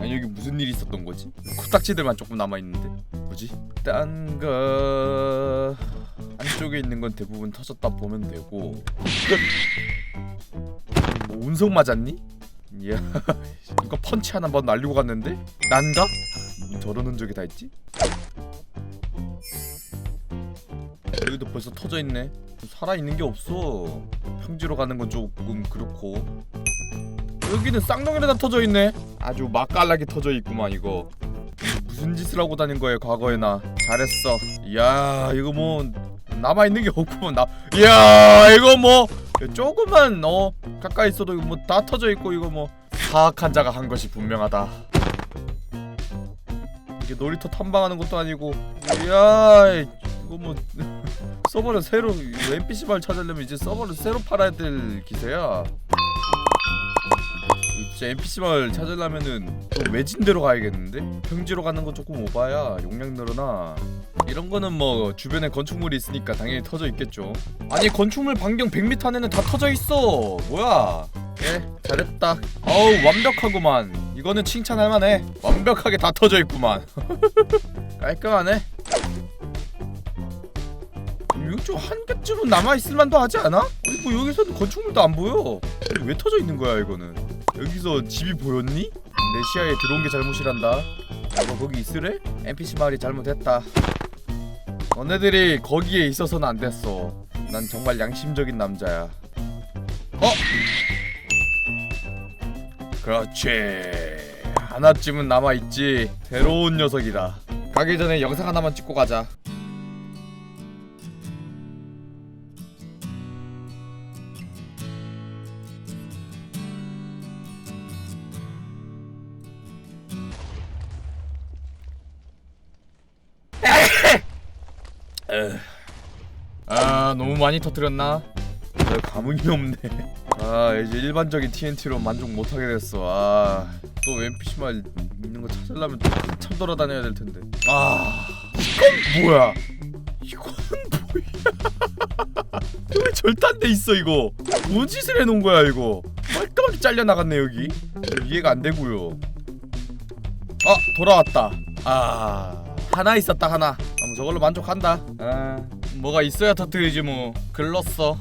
여기 무슨 일이 있었던 거지? 코딱지들만 조금 남아 있는데 뭐지? 딴거 안쪽에 있는 건 대부분 터졌다 보면 되고 뭐 운석 맞았니? 이야 이거 펀치 하나 번 날리고 갔는데 난가? 뭐 저런 흔적이 다 있지? 여기도 벌써 터져 있네. 살아 있는 게 없어. 평지로 가는 건 조금 그렇고. 여기는 쌍둥이로 다 터져 있네. 아주 맛깔나게 터져 있구만 이거. 무슨 짓을 하고 다닌 거야 과거에 나. 잘했어. 이야 이거 뭐 남아 있는 게 없구만 나. 이야 이거 뭐 조금만 어 가까이 있어도 뭐 다 터져 있고 이거 뭐 사악한 자가 한 것이 분명하다. 이게 놀이터 탐방하는 것도 아니고. 이야 이거 뭐 서버를 새로 NPC 발 찾으려면 이제 서버를 새로 팔아야 될 기세야. 이제 NPC 발 찾으려면은 또 외진대로 가야겠는데? 평지로 가는 건 조금 오바야. 용량 늘어나. 이런 거는 뭐 주변에 건축물이 있으니까 당연히 터져 있겠죠. 아니 건축물 반경 100m 안에는 다 터져 있어. 뭐야? 예, 잘했다. 어우 완벽하구만. 이거는 칭찬할 만해. 완벽하게 다 터져 있구만. 깔끔하네. 좀한 개쯤은 남아 있을 만도 하지 않아? 아니 뭐 여기서는 건축물도 안 보여. 왜 터져 있는 거야 이거는? 여기서 집이 보였니? 내 시야에 들어온 게 잘못이란다. 너 거기 있으래? NPC 말이 잘못했다. 너네들이 거기에 있어서는 안 됐어. 난 정말 양심적인 남자야. 어? 그렇지. 하나쯤은 남아 있지. 새로운 녀석이다. 가기 전에 영상 하나만 찍고 가자. 아 너무 많이 터뜨렸나? 별 감흥이 없네. 아 이제 일반적인 TNT로 만족 못하게 됐어. 아또 NPC만 있는 거 찾으려면 또 한참 돌아다녀야 될 텐데. 아 이건 뭐야? 이건 뭐야? 왜 절단돼 있어 이거? 뭔 짓을 해놓은 거야 이거? 깔끔하게 잘려 나갔네 여기. 이해가 안 되고요. 아 돌아왔다. 아 하나 있었다 하나. 저걸로 만족한다. 아 뭐가 있어야 터뜨리지 뭐. 글렀어.